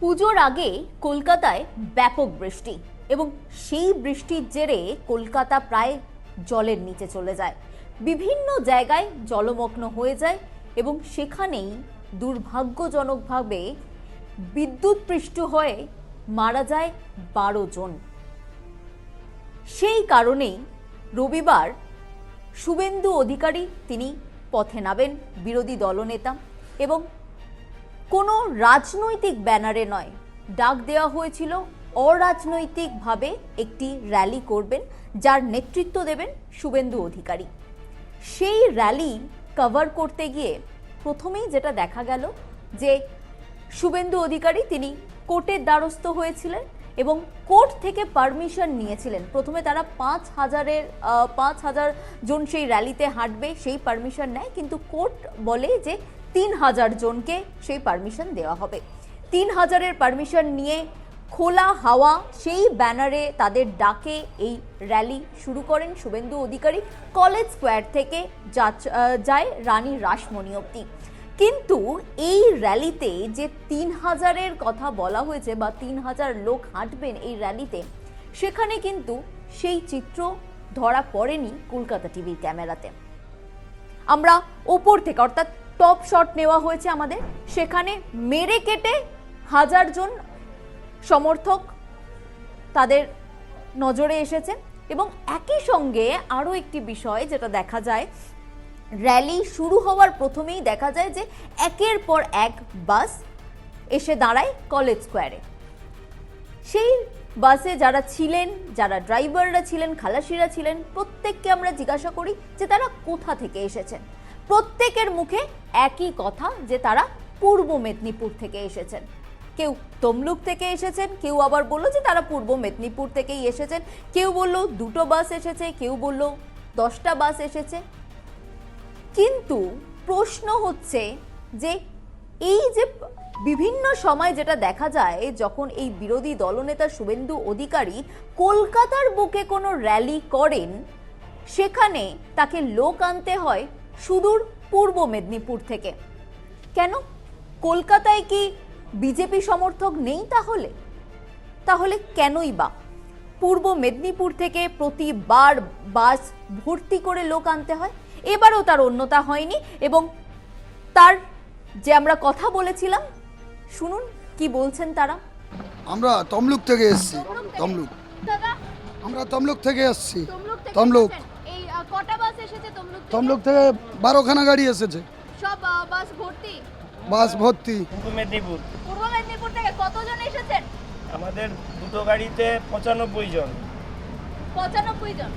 পুজোর আগে কলকাতায় ব্যাপক বৃষ্টি এবং সেই বৃষ্টির জেরে কলকাতা প্রায় জলের নিচে চলে যায়। বিভিন্ন জায়গায় জলমগ্ন হয়ে যায় এবং সেখানেই দুর্ভাগ্যজনকভাবে বিদ্যুৎ পৃষ্ঠ হয়ে মারা যায় বারো জন। সেই কারণেই রবিবার শুভেন্দু অধিকারী তিনি পথে নামেন বিরোধী দলনেতা এবং কোনো রাজনৈতিক ব্যানারে নয়। ডাক দেওয়া হয়েছিল, অরাজনৈতিকভাবে একটি র্যালি করবেন, যার নেতৃত্ব দেবেন শুভেন্দু অধিকারী। সেই র্যালি কভার করতে গিয়ে প্রথমেই যেটা দেখা গেল, যে শুভেন্দু অধিকারী তিনি কোর্টের দ্বারস্থ হয়েছিলেন এবং কোর্ট থেকে পারমিশন নিয়েছিলেন। প্রথমে তারা পাঁচ হাজারের পাঁচ হাজার জন সেই র্যালিতে হাঁটবে, সেই পারমিশন নেয়, কিন্তু কোর্ট বলে যে তিন হাজার জনকে সেই পারমিশন দেওয়া হবে। তিন হাজারের পারমিশন নিয়ে খোলা হাওয়া, সেই ব্যানারে তাদের ডাকে এই র্যালি শুরু করেন শুভেন্দু অধিকারী। কলেজ স্কোয়ার থেকে যায় রানী রাসমণি অব্দি কিন্তু এই র্যালিতে যে তিন হাজারের কথা বলা হয়েছে বা তিন হাজার লোক হাঁটবেন এই র্যালিতে সেখানে কিন্তু সেই চিত্র ধরা পড়েনি কলকাতা টিভির ক্যামেরাতে। আমরা ওপর থেকে, অর্থাৎ টপ শট নেওয়া হয়েছে আমাদের। সেখানে মেরে কেটে হাজার জন সমর্থক তাদের নজরে এসেছে এবং একই সঙ্গে আরও একটি বিষয় যেটা দেখা যায়, র্যালি শুরু হওয়ার প্রথমেই দেখা যায় যে একের পর এক বাস এসে দাঁড়ায় কলেজ স্কোয়ারে। সেই বাসে যারা ছিলেন, যারা ড্রাইভাররা ছিলেন, খালাসিরা ছিলেন, প্রত্যেককে আমরা জিজ্ঞাসা করি যে তারা কোথা থেকে এসেছেন? প্রত্যেকের মুখে একই কথা যে তারা পূর্ব মেদিনীপুর থেকে এসেছেন। কেউ তমলুক থেকে এসেছেন, কেউ আবার বলল যে তারা পূর্ব মেদিনীপুর থেকেই এসেছেন। কেউ বলল দুটো বাস এসেছে, কেউ বলল দশটা বাস এসেছে। কিন্তু প্রশ্ন হচ্ছে যে এই যে বিভিন্ন সময় যেটা দেখা যায়, যখন এই বিরোধী দলনেতা শুভেন্দু অধিকারী কলকাতার বুকে কোনো র্যালি করেন, সেখানে তাকে লোক আনতে হয় সুদূর পূর্ব মেদিনীপুর থেকে। কেন? কলকাতায় কি বিজেপি সমর্থক নেই তাহলে? তাহলে কেনই বা? পূর্ব মেদিনীপুর থেকে প্রতিবার বাস ভর্তি করে লোক আনতে হয়। এবারও তার অন্যতা হয়নি এবং তার যে আমরা কথা বলেছিলাম শুনুন কি বলছেন তারা। আমরা তমলুক থেকে এসেছি তমলুক আমরা তমলুক থেকে এসেছি তমলুক থেকে তমলুক এসেছেন? এই আহ, কটা বাস এসেছে তমলুক থেকে? তমলুক থেকে বারোখানা গাড়ি এসেছে। সব বাস ভর্তি? বাস ভর্তি। পূর্ব মেদিনীপুর। পূর্ব মেদিনীপুর থেকে কতজন এসেছেন? আমাদের দুটো গাড়িতে পঁচানব্বই জন। পঁচানব্বই জন।